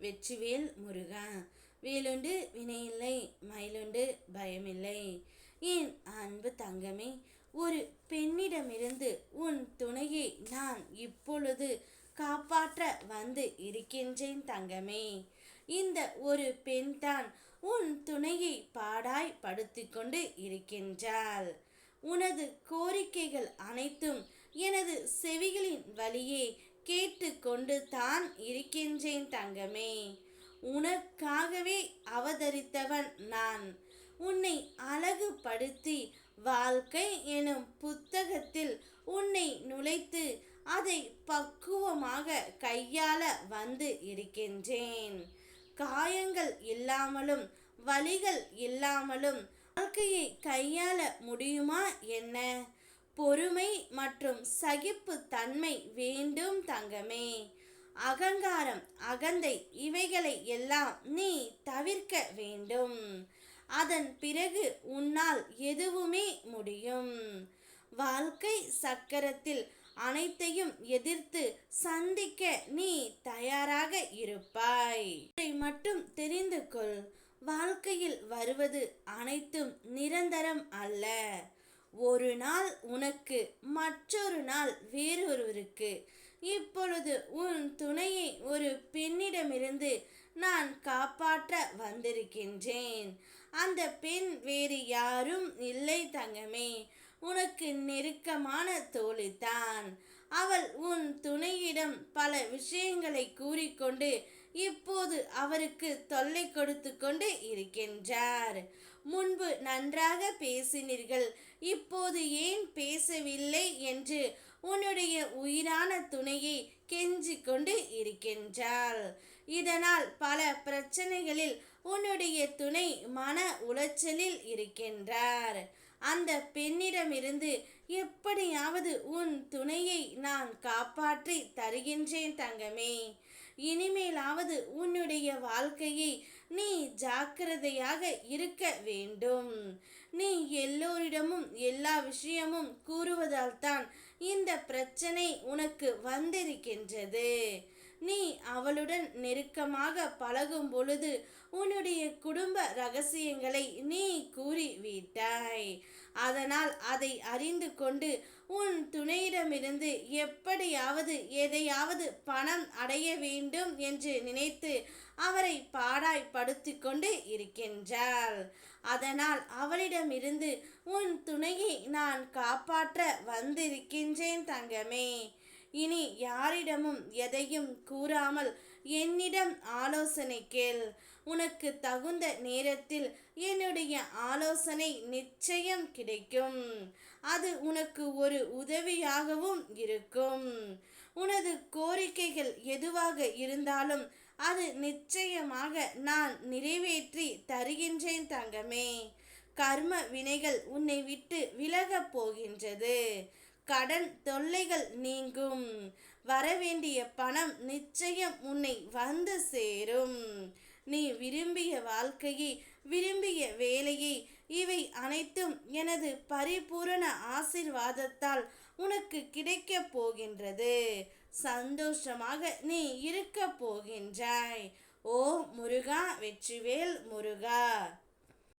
வெற்றிவேல் முருகா. வேலுண்டு வினையில்லை மயிலுண்டு பயமில்லை. என் அன்பு தங்கமே ஒரு பெண்ணிடமிருந்து உன் துணையை நான் இப்பொழுது காப்பாற்ற வந்து இருக்கின்றேன் தங்கமே. இந்த ஒரு பெண்தான் உன் துணையை பாடாய் படுத்தி கொண்டு இருக்கின்றாள். உனது கோரிக்கைகள் அனைத்தும் எனது செவிகளின் வழியே கேட்டுக்கொண்டு தான் இருக்கின்றேன் தங்கமே. உனக்காகவே அவதரித்தவன் நான். உன்னை அழகுபடுத்தி வாழ்க்கை எனும் புத்தகத்தில் உன்னை நுழைத்து அதை பக்குவமாக கையாள வந்து இருக்கின்றேன். காயங்கள் இல்லாமலும் வழிகள் இல்லாமலும் வாழ்க்கையை கையாள முடியுமா என்ன? பொறுமை மற்றும் சகிப்பு தன்மை வேண்டும் தங்கமே. அகங்காரம் அகந்தை இவைகளை எல்லாம் நீ தவிர்க்க வேண்டும். அதன் பிறகு உன்னால் எதுவுமே முடியும். வாழ்க்கை சக்கரத்தில் அனைத்தையும் எதிர்த்து சந்திக்க நீ தயாராக இருப்பாய். இதை மட்டும் தெரிந்து கொள். வாழ்க்கையில் வருவது அனைத்தும் நிரந்தரம் அல்ல. ஒரு நாள் உனக்கு மற்றொரு நாள் வேறொருவருக்கு. இப்பொழுது உன் துணையை ஒரு பெண்ணிடமிருந்து நான் காப்பாற்ற வந்திருக்கின்றேன். அந்த பெண் வேறு யாரும் இல்லை தங்கமே. உனக்கு நெருக்கமான தோழித்தான் அவள் உன் துணையிடம் பல விஷயங்களை கூறிக்கொண்டு இப்போது அவருக்கு தொல்லை கொடுத்து கொண்டு இருக்கின்றார். முன்பு நன்றாக பேசினீர்கள் இப்போது ஏன் பேசவில்லை என்று உன்னுடைய உயிரான துணையை கெஞ்சி கொண்டு இருக்கின்றாள். இதனால் பல பிரச்சனைகளில் உன்னுடைய துணை மன உளைச்சலில் இருக்கின்றார். அந்த பெண்ணிடமிருந்து எப்படியாவது உன் துணையை நான் காப்பாற்றி தருகின்றேன் தங்கமே. இனிமேலாவது உன்னுடைய வாழ்க்கையை நீ ஜாக்கிரதையாக இருக்க வேண்டும். நீ எல்லோரிடமும் எல்லா விஷயமும் கூறுவதால் தான் இந்த பிரச்சனை உனக்கு வந்திருக்கின்றது. நீ அவளுடன் நெருக்கமாக பழகும் பொழுது உன்னுடைய குடும்ப ரகசியங்களை நீ கூறிவிட்டாய். அதனால் அதை அறிந்து கொண்டு உன் துணையிடமிருந்து எப்படியாவது எதையாவது பணம் அடைய வேண்டும் என்று நினைத்து அவரை பாடாய்ப்படுத்தி கொண்டு இருக்கின்றாள். அதனால் அவளிடமிருந்து உன் துணையை நான் காப்பாற்ற வந்திருக்கின்றேன் தங்கமே. இனி யாரிடமும் எதையும் கூறாமல் என்னிடம் ஆலோசனை கேள். உனக்கு தகுந்த நேரத்தில் என்னுடைய ஆலோசனை நிச்சயம் கிடைக்கும். அது உனக்கு ஒரு உதவியாகவும் இருக்கும். உனது கோரிக்கைகள் எதுவாக இருந்தாலும் அது நிச்சயமாக நான் நிறைவேற்றி தருகின்றேன் தங்கமே. கர்ம வினைகள் உன்னை விட்டு விலகப் போகின்றது. கடன் தொல்லைகள் நீங்கும். வரவேண்டிய பணம் நிச்சயம் உன்னை வந்து சேரும். நீ விரும்பிய வாழ்க்கையை விரும்பிய வேலையை இவை அனைத்தும் எனது பரிபூரண ஆசிர்வாதத்தால் உனக்கு கிடைக்கப் போகின்றது. சந்தோஷமாக நீ இருக்க போகின்றாய். ஓ முருகா வெற்றிவேல் முருகா.